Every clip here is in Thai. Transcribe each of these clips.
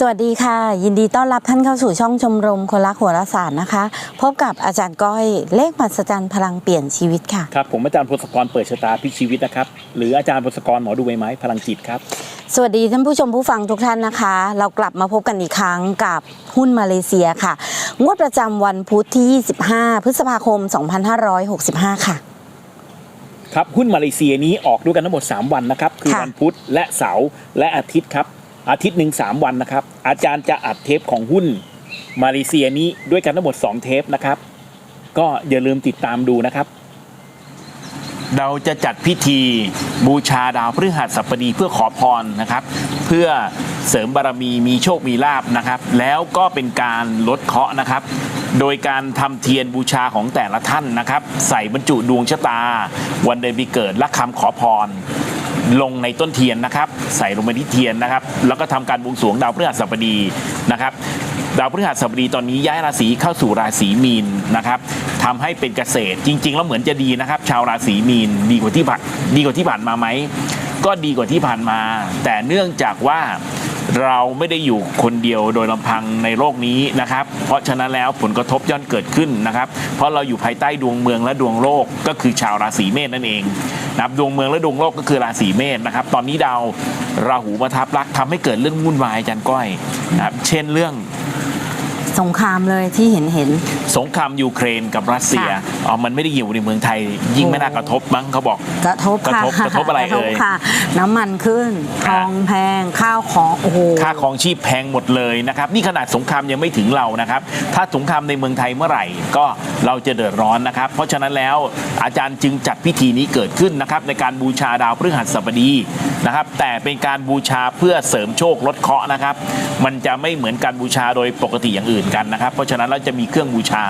สวัสดีค่ะ ยินดีต้อนรับท่านเข้าสู่ช่องชมรมคนรักโหัวรศาสตร์นะคะ พบกับอาจารย์ก้อยเลขมหัศจรรย์พลังเปลี่ยนชีวิตค่ะครับผมอาจารย์พศกรเปิดชะตาพลิกชีวิตนะครับ หรืออาจารย์พศกรหมอดูใบไม้พลังจิตครับ สวัสดีท่านผู้ชมผู้ฟังทุกท่านนะคะ เรากลับมาพบกันอีกครั้งกับหุ้นมาเลเซียค่ะ งวดประจำวันพุธที่ 25 พฤษภาคม 2565 ค่ะครับหุ้นมาเลเซียนี้ออกด้วยกันทั้งหมด 3 วันนะครับ คือค่ะวันพุธและเสาร์และอาทิตย์ครับ อาทิตย์หนึ่งสามวันนะครับ อาจารย์จะอัดเทปของหุ้นมาเลเซียนี้ด้วยกันทั้งหมด 2 เทปนะครับ ก็อย่าลืมติดตามดูนะครับ เราจะจัดพิธีบูชาดาวพฤหัสบดีเพื่อขอพรนะครับ เพื่อเสริมบารมีมีโชคมีลาบนะครับ แล้วก็เป็นการลดเคราะห์นะครับ โดยการทำเทียนบูชาของแต่ละท่านนะครับ ใส่บรรจุดวงชะตา วันเดือนปีเกิดและคำขอพร ลงในต้นเทียนนะครับ ใส่ลงไปที่เทียนนะครับ แล้วก็ทำการบวงสรวงดาวพฤหัสบดีนะครับดาวพฤหัสบดีตอนนี้ย้ายราศีเข้าสู่ราศีมีนนะครับทำให้เป็นเกษตรจริง ๆ แล้วเหมือนจะดีนะครับ ชาวราศีมีนดีกว่าที่ผ่านดีกว่าที่ผ่านมาไหมก็ดีกว่าที่ผ่านมา แต่เนื่องจากว่า เราไม่ได้อยู่คนเดียวโดยลำพังในโลกนี้นะครับ เพราะฉะนั้นแล้วผลกระทบย่อนเกิดขึ้นนะครับ เพราะเราอยู่ภายใต้ดวงเมืองและดวงโลกก็คือชาวราศีเมษนั่นเองนะครับดวงเมืองและดวงโลกก็คือราศีเมษนะครับ ตอนนี้ดาวราหูมาทับรักษณ์ทำให้เกิดเรื่องวุ่นวายอาจารย์ก้อยนะครับเช่นเรื่อง สงครามเลยที่เห็นเห็น สงครามยูเครนกับรัสเซีย ค่ะ อ๋อ มันไม่ได้อยู่ในเมืองไทย ยิ่งไม่น่ากระทบมั้งเขาบอก กระทบกระค่ะทบกระทบอะไรกทบเอ่ยค่ะ น้ำมันขึ้น ทค่ะ องแพงข้าวของโอ้โห ค่าของชีพแพงหมดเลยนะครับ นี่ขนาดสงครามยังไม่ถึงเรานะครับ ถ้าสงครามในเมืองไทยเมื่อไหร่ก็เราจะเดือดร้อนนะครับ เพราะฉะนั้นแล้วอาจารย์จึงจัดพิธีนี้เกิดขึ้นนะครับ ในการบูชาดาวพฤหัสบดีนะครับ แต่เป็นการบูชาเพื่อเสริมโชคลดเคราะห์นะครับ มันจะไม่เหมือนการบูชาโดยปกติอย่างอื่นกันนะครับ เพราะฉะนั้นเราจะมีเครื่องบูชา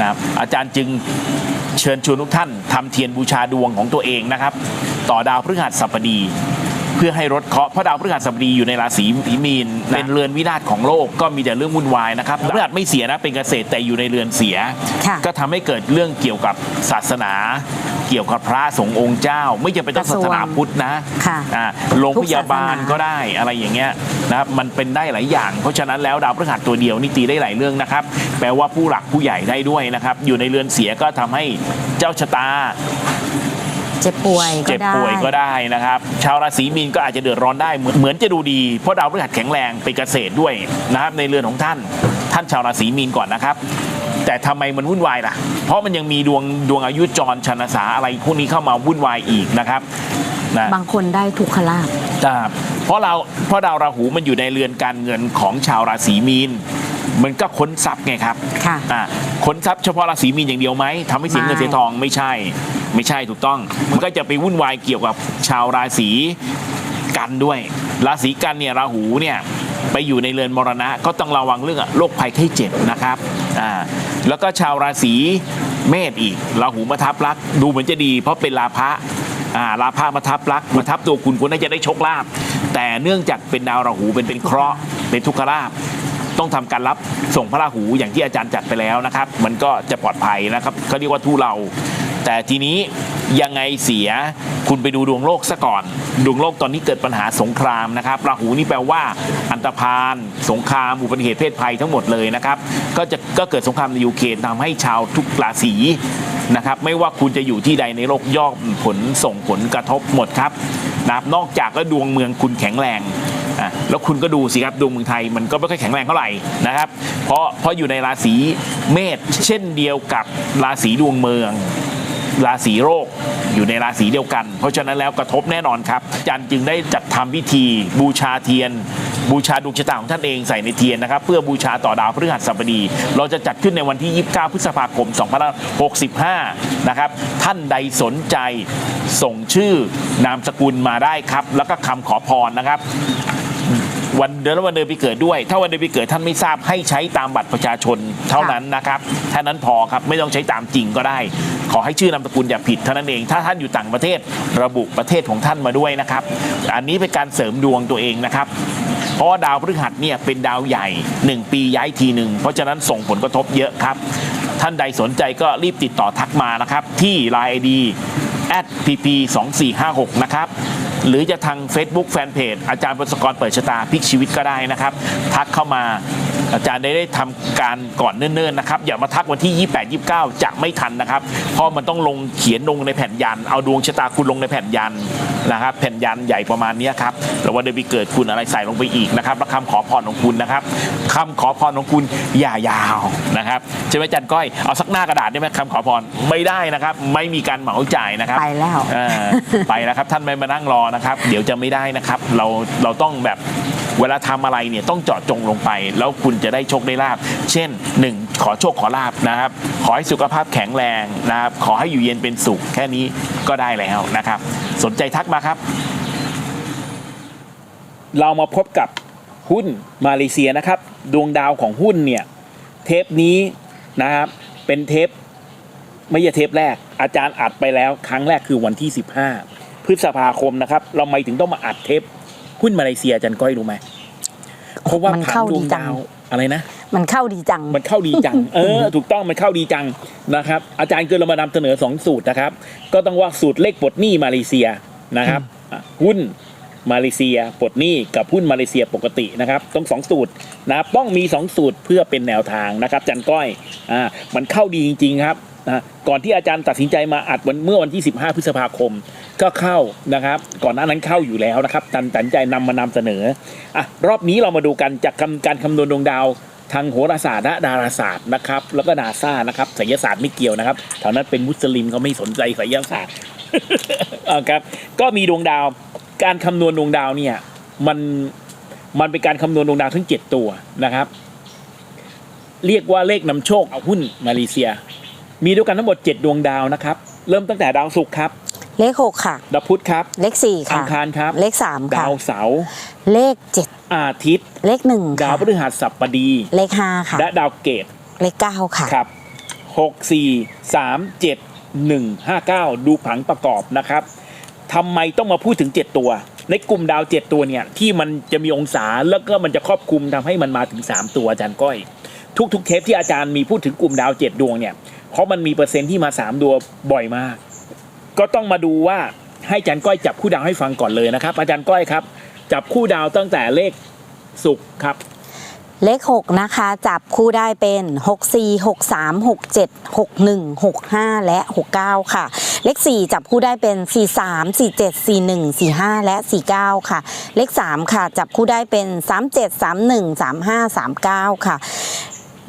นะครับอาจารย์จึงเชิญชวนทุกท่านทำเทียนบูชาดวงของตัวเองนะครับ ต่อดาวพฤหัสบดีเพื่อให้ลดเคราะห์เพราะดาวพฤหัสบดีอยู่ในราศีมีนเป็นเรือนวินาศของโลกก็มีแต่เรื่องวุ่นวายนะครับพฤหัสไม่เสียนะเป็นเกษตรแต่อยู่ในเรือนเสียค่ะก็ทำให้เกิดเรื่องเกี่ยวกับศาสนา เกี่ยวกับพระสงฆ์องค์เจ้า ไม่จำเป็นต้องศาสนาพุทธนะค่ะอ่าโรงพยาบาลทุกศาสนาก็ได้อะไรอย่างเงี้ยนะครับมันเป็นได้หลายอย่าง เพราะฉะนั้นแล้วดาวพฤหัสตัวเดียวนี่ตีได้หลายเรื่องนะครับ แปลว่าผู้หลักผู้ใหญ่ได้ด้วยนะครับ อยู่ในเรือนเสียก็ทำให้เจ้าชะตาเจ็บป่วยก็เจ็บได้ป่วยก็ได้นะครับ ชาวราศีมีนก็อาจจะเดือดร้อนได้เหมือนเหมือนจะดูดีเพราะดาวพฤหัสแข็งแรงเป็นเกษตรด้วยนะครับในเรือนของท่าน ท่านชาวราศีมีนก่อนนะครับ แต่ทำไมมันวุ่นวายล่ะ เพราะมันยังมีดวงดวงอายุจรชนสาอะไรพวกนี้เข้ามาวุ่นวายอีกนะครับนะบางคนได้ทุกขลาบครับเพราะเราเพราะดาวราหูมันอยู่ในเรือนการเงินของชาวราศีมีนมันก็ค้นทรัพย์ไงครับค่ะอ่าค้นทรัพย์เฉพาะราศีมีนอย่างเดียวไหมทำให้เสียเงินไม่เสียทองไม่ใช่ ไม่ใช่ถูกต้อง มันก็จะไปวุ่นวายเกี่ยวกับชาวราศีกันด้วย ราศีกันเนี่ยราหูเนี่ยไปอยู่ในเรือนมรณะก็ต้องระวังเรื่องโรคภัยไข้เจ็บนะครับ อ่าแล้วก็ชาวราศีเมษอีกราหูมาทับลัก ดูเหมือนจะดีเพราะเป็นลาภะอ่าลาภะมาทับลักมาทับตัวคุณคุณน่าจะได้โชคลาภแต่เนื่องจากเป็นดาวราหูเป็นเป็นเคราะห์เป็นทุกขลาภต้องทำการรับส่งพระราหูอย่างที่อาจารย์จัดไปแล้วนะครับ มันก็จะปลอดภัยนะครับเขาเรียกว่าทูเรา แต่ทีนี้ยังไงเสียคุณไปดูดวงโลกซะก่อน ดวงโลกตอนนี้เกิดปัญหาสงครามนะครับราหูนี่แปลว่า อันตรพาน สงคราม อุบัติเหตุเพศภัยทั้งหมดเลยนะครับ ก็จะก็เกิดสงครามในยูเครนทำให้ชาวทุกราศีนะครับ ไม่ว่าคุณจะอยู่ที่ใดในโลกย่อมผลส่งผลกระทบหมดครับนะครับนอกจากแล้วดวงเมืองคุณแข็งแรงอะแล้วคุณก็ดูสิครับดวงเมืองไทยมันก็ไม่ค่อยแข็งแรงเท่าไหร่นะครับ เพราะเพราะอยู่ในราศีเมษเช่นเดียวกับราศีดวงเมือง ราศีโรคอยู่ในราศีเดียวกัน เพราะฉะนั้นแล้วกระทบแน่นอนครับจารย์จึงได้จัดทำพิธีบูชาเทียน บูชาดวงชะตาของท่านเองใส่ในเทียนนะครับ เพื่อบูชาต่อดาวพฤหัสบดี เราจะจัดขึ้นในวันที่ 29 พฤษภาคม 2565 นะครับ ท่านใดสนใจส่งชื่อนามสกุลมาได้ครับ แล้วก็คำขอพรนะครับ วันเดือนและวันเดือนปีเกิดด้วย ถ้าวันเดือนปีเกิดท่านไม่ทราบให้ใช้ตามบัตรประชาชนเท่านั้นนะครับเท่านั้นพอครับไม่ต้องใช้ตามจริงก็ได้ ขอให้ชื่อนามสกุลอย่าผิดเท่านั้นเองถ้าท่านอยู่ต่างประเทศระบุประเทศของท่านมาด้วยนะครับ อันนี้เป็นการเสริมดวงตัวเองนะครับเพราะว่าดาวพฤหัสเนี่ยเป็นดาวใหญ่ 1 ปีย้ายทีหนึ่งเพราะฉะนั้นส่งผลกระทบเยอะครับ ท่านใดสนใจก็รีบติดต่อทักมานะครับ ที่ Line ID pp 2 4 5 6 นะครับหรือจะทาง Facebook Fanpage อาจารย์บศกรเปิดชะตาพลิกชีวิตก็ได้นะครับ ทักเข้ามา อาจารย์ได้ได้ทำการก่อนเนิ่นๆนะครับอย่ามาทักวันที่ 28 29 จะไม่ทันนะครับ เพราะมันต้องลงเขียนลงในแผ่นยัน เอาดวงชะตาคุณลงในแผ่นยันนะครับ แผ่นยันใหญ่ประมาณเนี้ยครับแล้ววันเดือนปีเกิดคุณอะไรใส่ลงไปอีกนะครับและคำขอพรของคุณนะครับคำขอพรของคุณอย่ายาวนะครับใช่ไหมอาจันก้อยเอาสักหน้ากระดาษได้ไหมคำขอพรไม่ได้นะครับ ไม่มีการเหมาจ่ายนะครับไปแล้วเออไปแล้วครับท่านไม่มานั่งรอนะครับ เดี๋ยวจะไม่ได้นะครับ เราเราต้องแบบ เวลาทำอะไรเนี่ยต้องเจาะจงลงไป แล้วคุณจะได้โชคได้ลาบเช่น 1 ขอโชคขอลาบนะครับ ขอให้สุขภาพแข็งแรงนะครับ ขอให้อยู่เย็นเป็นสุขแค่นี้ก็ได้แล้วนะครับ สนใจทักมาครับ เรามาพบกับหุ้นมาเลเซียนะครับ ดวงดาวของหุ้นเนี่ยเทปนี้นะครับ เป็นเทปไม่ใช่เทปแรก อาจารย์อัดไปแล้ว ครั้งแรกคือวันที่ 15 พฤษภาคมนะครับ เราไม่ถึงต้องมาอัดเทป หุ้นมาเลเซียอาจารย์ก้อยรู้ไหมเพราะว่ามันผ่านเข้าดดีวงจังดาวอะไรนะ มันเข้าดีจัง มันเข้าดีจัง เออ ถูกต้องมันเข้าดีจังนะครับ อาจารย์เกินเรามานำเสนอ2สูตรนะครับ ก็ต้องว่าสูตรเลขปลดหนี้มาเลเซียนะครับอะหุ้นมาเลเซียปลดหนี้กับหุ้นมาเลเซียปกตินะครับต้องสองสูตรนะครับต้องมี 2 สูตรเพื่อเป็นแนวทางนะครับอาจันก้อยอ่ามันเข้าดีจริง ๆ ครับ นะก่อนที่อาจารย์ตัดสินใจมาอัดวันเมื่อวันที่ 15 พฤษภาคม ก็เข้านะครับ ก่อนหน้านั้นเข้าอยู่แล้วนะครับตัดตัดสินใจนำมานำเสนออะรอบนี้เรามาดูกันจากคำการคำนวณดวงดาวทางโหราศาสตร์และดาราศาสตร์นะครับ แล้วก็นาซานะครับไสยศาสตร์ไม่เกี่ยวนะครับแถวนั้นเป็นมุสลิมเขาไม่สนใจไสยศาสตร์ครับ ก็มีดวงดาว การคำนวณดวงดาวเนี่ย มันมันเป็นการคำนวณดวงดาวทั้ง 7 ตัวนะครับ เรียกว่าเลขนำโชคเอาหุ้นมาเลเซีย มีด้วยกันทั้งหมด 7 ดวงดาวนะครับ เริ่มตั้งแต่ดาวศุกร์ครับ เลขหกค่ะ ดาวพุธครับ เลขสี่อัค่ะ งคารครับ เลขสามค่ะ ดาวเสาร์เลขเจ็ดอาทิตย์ เลขหนึ่งดาค่ะ วพฤหัสบดี เลขห้าค่ะ และดาวเกตเลขเก้าค่ะ ครับหกสี่สามเจ็ดหนึ่งห้าเก้าดูผังประกอบนะครับทำไมต้องมาพูดถึง 7 ตัว ในกลุ่มดาว 7 ตัวเนี่ย ที่มันจะมีองศาแล้วก็มันจะครอบคลุมทำให้มันมาถึง 3 ตัวอาจารย์ก้อย ทุกๆเทปที่อาจารย์มีพูดถึงกลุ่มดาว7ดดวงเนี่ยเพราะมันมีเปอร์เซ็นต์ที่มา3ดวงบ่อยมาก ก็ต้องมาดูว่าให้อาจารย์ก้อยจับคู่ดาวให้ฟังก่อนเลยนะครับ อาจารย์ก้อยครับ จับคู่ดาวตั้งแต่เลขศุกร์ครับ เลข 6 นะคะ จับคู่ได้เป็น 6 4 6 3 6 7 6 1 6 5 และ 69 ค่ะ เลข 4 จับคู่ได้เป็น 4 3 4 7 4 1 4 5 และ 49 ค่ะ เลข 3 ค่ะ จับคู่ได้เป็น 3 7 3 1 3 5 3 9 ค่ะ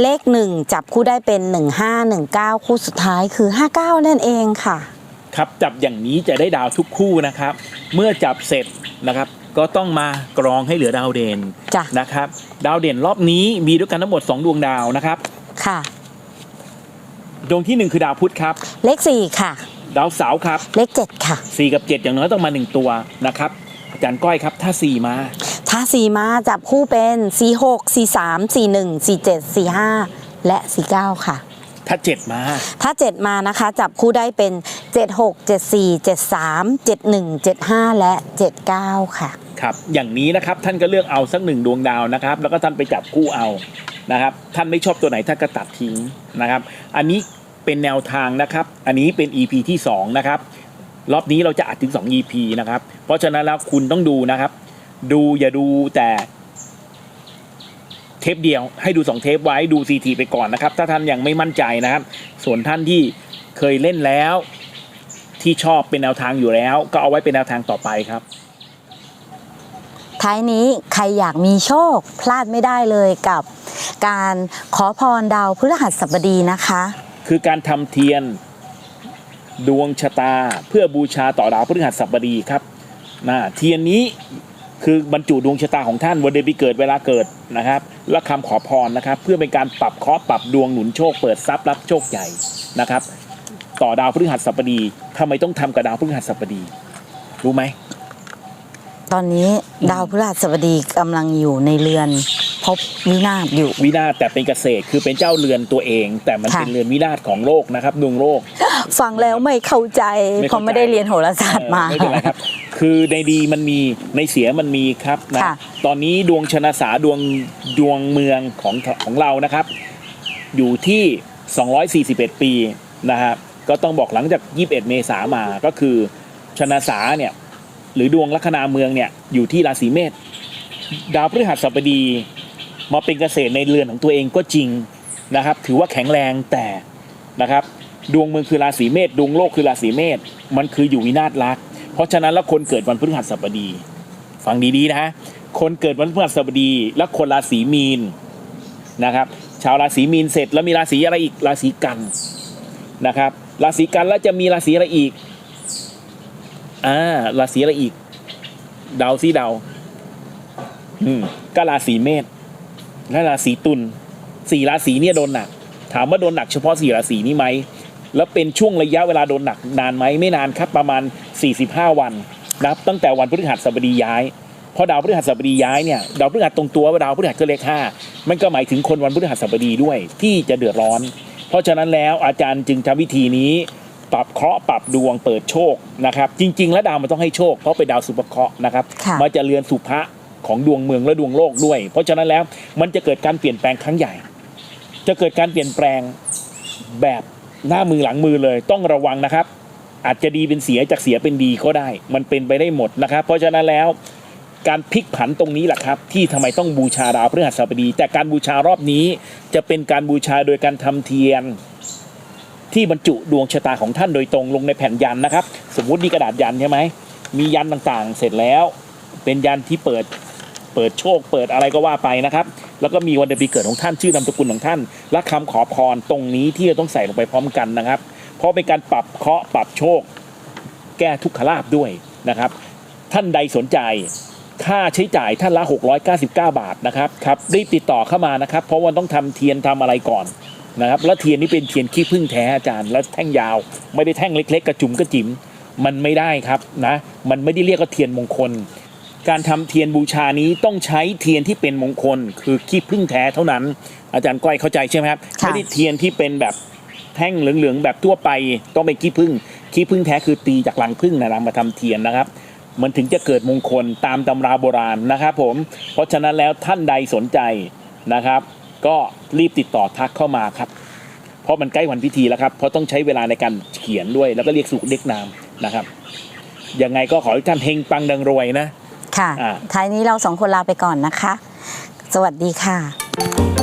เลข 1 จับคู่ได้เป็น 1 5 1 9 คู่สุดท้ายคือ 59 นั่นเองค่ะ ครับจับอย่างนี้จะได้ดาวทุกคู่นะครับ เมื่อจับเสร็จนะครับ ก็ต้องมากรองให้เหลือดาวเด่นจ้ะ นะครับ ดาวเด่นรอบนี้มีด้วยกันทั้งหมด 2 ดวงดาวนะครับ ค่ะ ดวงทีหนึ่1 คือดาวพุธครับ เลข 4 ค่ะ ดาวเสาร์ครับ เลข 7 ค่ะ 4 กับ 7 อย่างน้อยต้องมา 1 ตัวนะครับอาจารย์ก้อยครับถ้า 4 มา ถ้า4มาจับคู่เป็น4 6 4 3 4 1 4 7 4 5และ49ค่ะ ถ้า7มา ถ้า7มานะคะ จับคู่ได้เป็น76 74 73 71 75และ79ค่ะ ครับอย่างนี้นะครับท่านก็เลือกเอาสักหนึ่งดวงดาวนะครับ แล้วก็ท่านไปจับคู่เอานะครับท่านไม่ชอบตัวไหนท่านก็ตัดทิ้งนะครับ อันนี้เป็นแนวทางนะครับ อันนี้เป็น EP ที่สองนะครับรอบนี้เราจะอัดถึง 2 EP นะครับ เพราะฉะนั้นแล้วคุณต้องดูนะครับ ดูอย่าดูแต่เทปเดียว ให้ดู 2 เทปไว้ดู CT ไปก่อนนะครับ ถ้าท่านยังไม่มั่นใจนะครับ ส่วนท่านที่เคยเล่นแล้ว ที่ชอบเป็นแนวทางอยู่แล้ว ก็เอาไว้เป็นแนวทางต่อไปครับท้ายนี้ใครอยากมีโชคพลาดไม่ได้เลยกับการขอพรดาวพฤหัสบดีนะคะ คือการทำเทียนดวงชะตาเพื่อบูชาต่อดาวพฤหัสบดีครับนะเทียนนี้ คือบรรจุดวงชะตาของท่านวันเดือนปีเกิดเวลาเกิดนะครับ และคำขอพรนะครับ เพื่อเป็นการปรับเคราะห์ปรับดวงหนุนโชคเปิดทรัพย์รับโชคใหญ่นะครับ ต่อดาวพฤหัสบดีทำไมต้องทำกับดาวพฤหัสบดี รู้ไหมตอนนี้ดาวพฤหัสบดีกำลังอยู่ในเรือน พบวินาศอยู่ วินาศแต่เป็นเกษตรคือเป็นเจ้าเรือนตัวเอง แต่มันค่ะ เป็นเรือนวินาศของโลกนะครับดวงโลก ฟังแล้วไม่เข้าใจไม่เพเข้าใจ ราะไม่ได้เรียนโหราศาสตร์มา เออไม่เป็นไรครับ คือในดีมันมีในเสียมันมีครับนะ ค่ะ ตอนนี้ดวงชนะสาดวงดวงเมืองของของเรานะครับ อยู่ที่ 241 ปีนะครับ ก็ต้องบอกหลังจาก 21 เมษามาก็คือชนะสาเนี่ยหรือดวงลัคนาเมืองเนี่ยอยู่ที่ราศีเมษ ดาวพฤหัสบดี มาเป็นเกษตรในเรือนของตัวเองก็จริงนะครับ ถือว่าแข็งแรงแต่นะครับดวงเมืองคือราศีเมษดวงโลกคือราศีเมษมันคืออยู่วินาศรัก เพราะฉะนั้นแล้วคนเกิดวันพฤหัสบดี ฟังดีๆนะคนเกิดวันพฤหัสบดี และคนราศีมีนนะครับ ชาวราศีมีนเสร็จแล้วมีราศีอะไรอีกราศีกันนะครับ ราศีกันแล้วจะมีราศีอะไรอีกอ่าราศีอะไรอีก เดาซิเดา อืมก็ราศีเมษ และราศีตุลสี่ราศีเนี่ยโดนหนัก ถามว่าโดนหนักเฉพาะสี่ราศีนี้ไหมแล้วเป็นช่วงระยะเวลาโดนหนักนานไหมไม่นานครับประมาณ 45 วันนับตั้งแต่วันพฤหัสบดีย้ายเพราะดาวพฤหัสบดีย้ายเนี่ยดาวพฤหัสตรงตัวว่าดาวพฤหัสก็เลขห้ามันก็หมายถึงคนวันพฤหัสบดีด้วยที่จะเดือดร้อน เพราะฉะนั้นแล้วอาจารย์จึงทำวิธีนี้ ปรับเคราะห์ปรับดวงเปิดโชคนะครับ จริง ๆ แล้วดาวมันต้องให้โชคเพราะเป็นดาวสุภเคราะห์นะครับค่ะมันจะเรือนสุภะ ของดวงเมืองและดวงโลกด้วย เพราะฉะนั้นแล้วมันจะเกิดการเปลี่ยนแปลงครั้งใหญ่ จะเกิดการเปลี่ยนแปลงแบบหน้ามือหลังมือเลยต้องระวังนะครับ อาจจะดีเป็นเสียจากเสียเป็นดีก็ได้ มันเป็นไปได้หมดนะครับ เพราะฉะนั้นแล้วการพลิกผันตรงนี้แหละครับ ที่ทำไมต้องบูชาดาวพฤหัสบดี แต่การบูชารอบนี้จะเป็นการบูชาโดยการทำเทียน ที่บรรจุดวงชะตาของท่านโดยตรงลงในแผ่นยันนะครับ สมมุตินี่กระดาษยันใช่ไหมมียันต่างๆ เสร็จแล้ว เป็นยันที่เปิด เปิดโชค เปิดอะไรก็ว่าไปนะครับ แล้วก็มีวันเดือนปีเกิดของท่านชื่อนามสกุลของท่าน และคำขอพรตรงนี้ที่จะต้องใส่ลงไปพร้อมกันนะครับ เพราะเป็นการปรับเคราะห์ปรับโชค แก้ทุกขลาบด้วยนะครับ ท่านใดสนใจค่าใช้จ่ายท่านละ 699 บาทนะครับครับรีบติดต่อเข้ามานะครับ เพราะว่าต้องทำเทียนทำอะไรก่อนนะครับแล้วเทียนนี้เป็นเทียนขี้ผึ้งแท้อาจารย์ แล้วแท่งยาว ไม่ได้แท่งเล็ก ๆ กระจุมกระจิ๋มมันไม่ได้ครับนะ มันไม่ได้เรียกว่าเทียนมงคล การทำเทียนบูชานี้ต้องใช้เทียนที่เป็นมงคล คือขี้ผึ้งแท้เท่านั้น อาจารย์ก้อยเข้าใจใช่ไหมครับค่ะไม่ได้เทียนที่เป็นแบบแท่งเหลืองๆแบบทั่วไปต้องเป็นขี้ผึ้งขี้ผึ้งแท้คือตีจากรังผึ้งนะนำมาทำเทียนนะครับ มันถึงจะเกิดมงคลตามตำราโบราณนะครับผมเพราะฉะนั้นแล้วท่านใดสนใจนะครับ ก็รีบติดต่อทักเข้ามาครับ เพราะมันใกล้วันพิธีแล้วครับเพราะต้องใช้เวลาในการเขียนด้วย แล้วก็เรียกสุขเรียกนามนะครับยังไงก็ขอให้ท่านเฮงปังดังรวยนะ ค่ะอ่าท้ายนี้เราสองคนลาไปก่อนนะคะ สวัสดีค่ะ